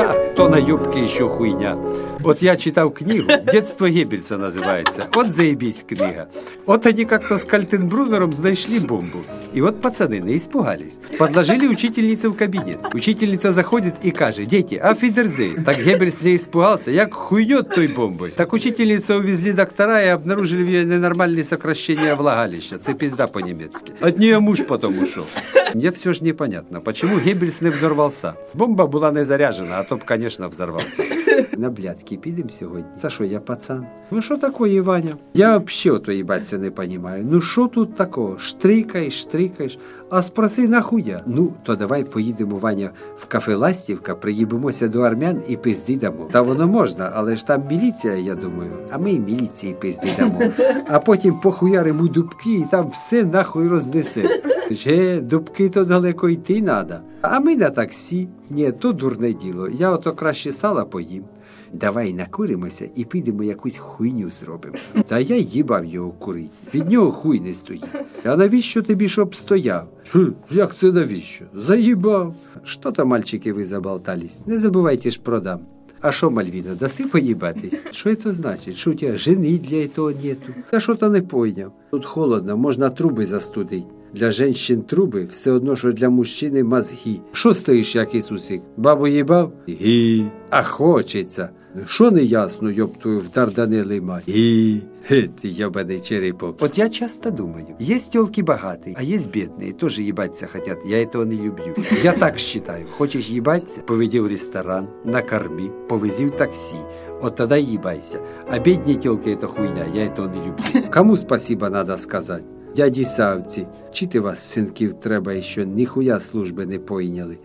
Ха, то на юбки еще хуйня. Вот я читал книгу, «Детство Геббельса» называется. Вот заебісь книга. От они как-то с Кальтенбрунером знайшли бомбу. И вот пацаны не испугались. Подложили учительнице в кабинет. Учительница заходит и каже, дети, а афидерзей. Так Геббельс не испугался, як хуйнет той бомбой. Так учительницу увезли доктора и обнаружили в ее ненормальные сокращения влагалища. Це пизда по-немецки. От нее муж потом ушел. Мне все же непонятно, почему Геббельс не взорвался. Бомба була не заряжена, а то б, конечно, взорвався. На блядки підемо сьогодні. Та що, я пацан? Ну що такое, Ваня? Я вообще ото їбаться не понимаю. Ну що тут такого? Штрикаєш, штрикаєш, а спроси нахуя? Ну, то давай поїдемо, Ваня, в кафе Ластівка, приїбемося до армян і пизди дамо. Та воно можна, але ж там міліція, я думаю, а ми і міліції пизди дамо. А потім похуяримо дубки і там все нахуй рознесе. Же, дубки то далеко йти надо. А ми на таксі. Ні, то дурне діло. Я ото краще сала поїм. Давай накуримося і підемо якусь хуйню зробимо. Та я їбав його курить. Від нього хуй не стоїть. А навіщо тобі, щоб стояв? Хм, як це навіщо? Заїбав. Що то, мальчики, ви заболтались? Не забувайте ж продам. А що, Мальвіна, даси поїбатись? Що це значить? Що у тебе жени для цього нету? Я що то не пойняв. Тут холодно, можна труби застудить. Для женщин труби все одно, що для мужчини мозги. Що стоїш, як Ісусик? Бабу їбав? Гі. А хочеться. Що не ясно, йоб твою в Дарданели мать? Гі. Ти йобаний черепок. От я часто думаю, є тілки багаті, а є бідні, теж їбаться хотят. Я этого не люблю. Я так считаю. Хочеш їбаться? Поведи в ресторан, накорми, повези в таксі. От тогда їбайся. А бідні тілки это хуйня, я это не люблю. Кому спасибо надо сказать? Дяді Савці, чи ти вас, синків, треба, і що ніхуя служби не пойняли.